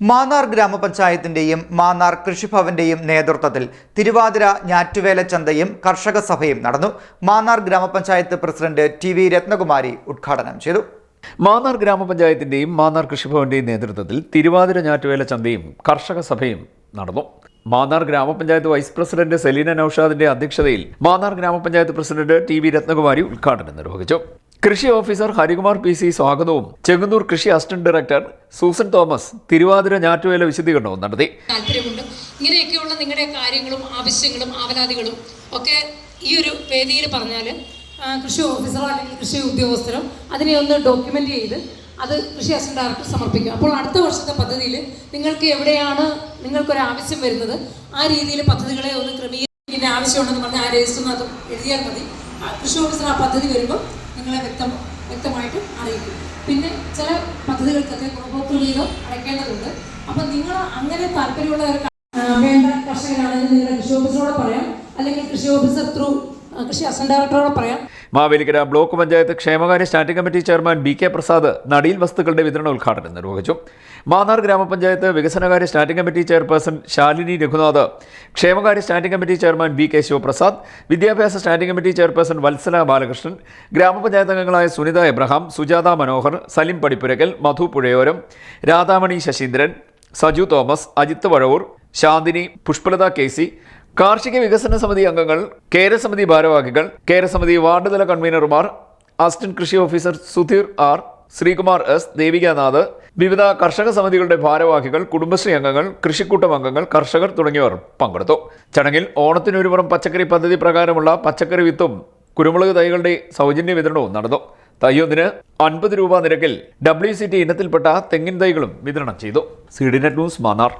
മാന്നാർ ഗ്രാമപഞ്ചായത്തിന്റെയും മാന്നാർ കൃഷിഭവന്റെയും നേതൃത്വത്തിൽ തിരുവാതിര ഞാറ്റുവേല ചന്തയും കർഷക സഭയും നടന്നു. മാന്നാർ ഗ്രാമപഞ്ചായത്ത് പ്രസിഡന്റ് ടി വി രത്നകുമാരി ഉദ്ഘാടനം ചെയ്തു. മാന്നാർ ഗ്രാമപഞ്ചായത്തിന്റെയും മാന്നാർ കൃഷിഭവന്റെയും നേതൃത്വത്തിൽ തിരുവാതിര ഞാറ്റുവേല ചന്തയും കർഷക സഭയും നടന്നു. മാന്നാർ ഗ്രാമപഞ്ചായത്ത് വൈസ് പ്രസിഡന്റ് സെലീന നൌഷാദിന്റെ അധ്യക്ഷതയിൽ മാന്നാർ ഗ്രാമപഞ്ചായത്ത് പ്രസിഡന്റ് ടി വി രത്നകുമാരി ഉദ്ഘാടനം നിർവഹിച്ചു. കൃഷി ഓഫീസർ ഹരികുമാർ പി സി സ്വാഗതവും. ചെങ്ങന്നൂർ കൃഷി assistant director Susan Thomas Thiruvathira Njattuvela വിശദീകരണവും നടത്തി. താല്പര്യമുണ്ട്. ഇങ്ങനെയൊക്കെയുള്ള നിങ്ങളുടെ കാര്യങ്ങളും ആവശ്യങ്ങളും ആവലാതികളും ഒക്കെ ഈ ഒരു വേദിയിൽ പറഞ്ഞാൽ കൃഷി ഓഫീസറോ അല്ലെങ്കിൽ കൃഷി ഉദ്യോഗസ്ഥരോ അതിനെ ഒന്ന് ഡോക്യുമെന്റ് ചെയ്ത് അത് കൃഷി അസിസ്റ്റന്റ് ഡയറക്ടർ സമർപ്പിക്കും. അപ്പോൾ അടുത്ത വർഷത്തെ പദ്ധതിയിൽ നിങ്ങൾക്ക് എവിടെയാണ് നിങ്ങൾക്കൊരു ആവശ്യം വരുന്നത് ആ രീതിയിൽ പദ്ധതികളെ ഒന്ന് ക്രമീകരിക്കുന്ന ആവശ്യമുണ്ടെന്ന് പറഞ്ഞാൽ ആ അത് എഴുതിയാൽ മതി. കൃഷി ഓഫീസർ ആ പദ്ധതി വരുമ്പോൾ നിങ്ങളെ വ്യക്തം വ്യക്തമായിട്ട് അറിയിക്കും. പിന്നെ ചില പദ്ധതികൾക്കൊക്കെ ഗുണഭോക്തൃ വീതം അടയ്ക്കേണ്ടതുണ്ട്. അപ്പം നിങ്ങൾ അങ്ങനെ താല്പര്യമുള്ള വേണ്ട കർഷകരാണെങ്കിൽ നിങ്ങളുടെ കൃഷി ഓഫീസറോട് പറയാം. അല്ലെങ്കിൽ കൃഷി ഓഫീസർ ത്രൂ ഡയറക്ടറോട് പറയാം. മാവേലിക്കര ബ്ലോക്ക് പഞ്ചായത്ത് ക്ഷേമകാര്യ standing committee chairman B K Prasad നടീൽ വസ്തുക്കളുടെ വിതരണ ഉദ്ഘാടനം നിർവഹിച്ചു. മാന്നാർ ഗ്രാമപഞ്ചായത്ത് വികസനകാര്യ standing committee chairperson Shalini Raghunath ക്ഷേമകാര്യ standing committee chairman B K Sivaprasad വിദ്യാഭ്യാസ standing committee chairperson Vatsala Balakrishnan ഗ്രാമപഞ്ചായത്ത് അംഗങ്ങളായ Sunitha Abraham Sujatha Manohar Salim Padippurakal Madhu Puzhayoram Radhamani Saseendran Saju Thomas Ajith Vazhavoor Shanthini Pushpalatha K C കാർഷിക വികസന സമിതി അംഗങ്ങൾ കേരസമിതി ഭാരവാഹികൾ കേരസമിതി വാർഡ് തല കൺവീനർമാർ അസിസ്റ്റന്റ് കൃഷി officer Sudheer R Sreekumar S Devikanath വിവിധ കർഷക സമിതികളുടെ ഭാരവാഹികൾ കുടുംബശ്രീ അംഗങ്ങൾ കൃഷിക്കൂട്ടം അംഗങ്ങൾ കർഷകർ തുടങ്ങിയവർ പങ്കെടുത്തു. ചടങ്ങിൽ ഓണത്തിനൊരുപുറം പച്ചക്കറി പദ്ധതി പ്രകാരമുള്ള പച്ചക്കറി വിത്തും കുരുമുളക് തൈകളുടെ സൗജന്യ വിതരണവും നടന്നു. തയ്യൊന്നിന് അൻപത് രൂപ നിരക്കിൽ ഡബ്ല്യു സി ടി ഇനത്തിൽപ്പെട്ട തെങ്ങിൻ തൈകളും വിതരണം ചെയ്തു. C D net news Mannar.